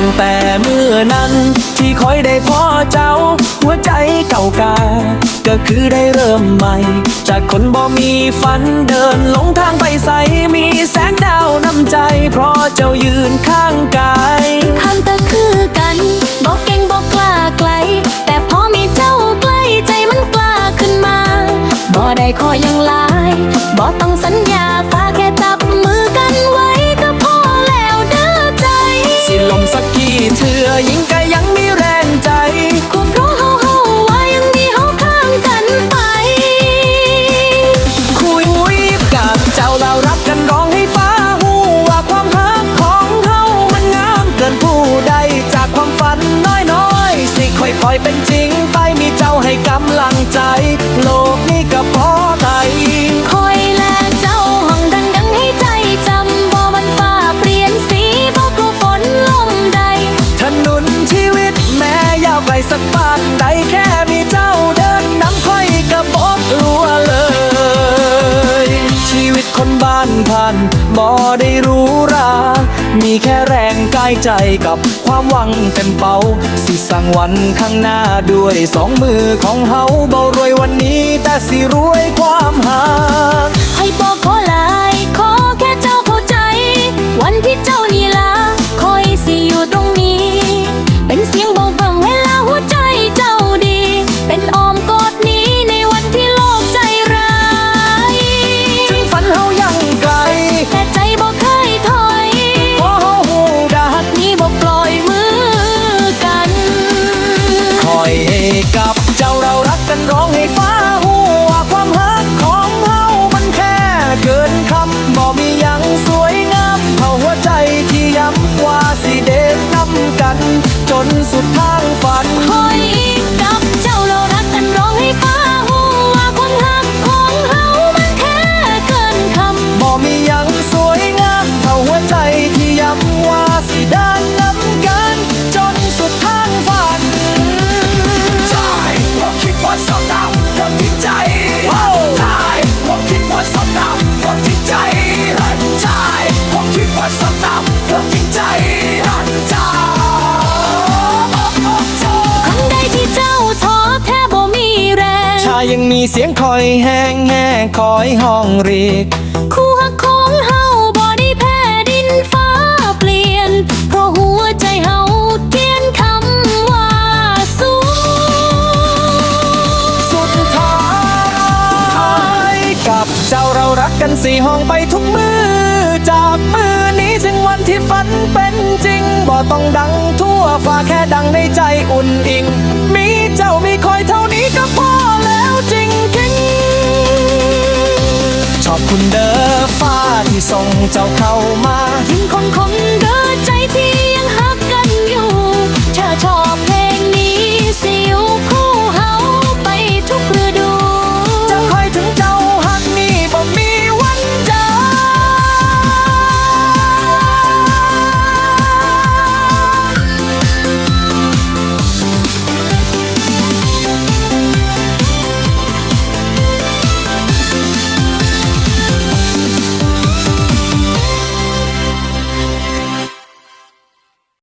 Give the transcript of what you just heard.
ตั้งแต่เมื่อนั้น ที่คอยได้พ่อเจ้า หัวใจเก่ากา ก็คือได้เริ่มใหม่ จากคนบ่มีฝันเดินหลงทางไปใส มีแสงดาวนำใจ เพราะเจ้ายืนข้างกายหันแต่คือกันบอกเก่งบอกกล้าไกล แต่พอมีเจ้าใกล้ใจมันกล้าขึ้นมาบ่ได้ขออยังลายบ่ต้องสัญญา คนบ้านพันบ่ได้รู้รา มีแค่แรงกายใจกับความหวังเต็มเป้า สิสั่งวันข้างหน้าด้วยสองมือของเฮาเบารวยวันนี้แต่สิรวยความหา มีเสียงคอยแห้งแห่คอยห้องเรียกคู่หักของเฮาบ่ได้แพ้ดินฟ้าเปลี่ยน เพราะหัวใจเฮาเขียนคำว่าสู้สุดท้ายกับเจ้าเรารักกันสี่ห้องไปทุกมือจากมือนี้ถึงวันที่ฝันเป็นจริงบ่ต้องดังทั่วฟ้าแค่ดังในใจอุ่นอิง มีเจ้ามีคอยเท่า อบคุณเด้อฟ้าที่ส่งเจ้าเข้ามาทิ้งคนคนเดิ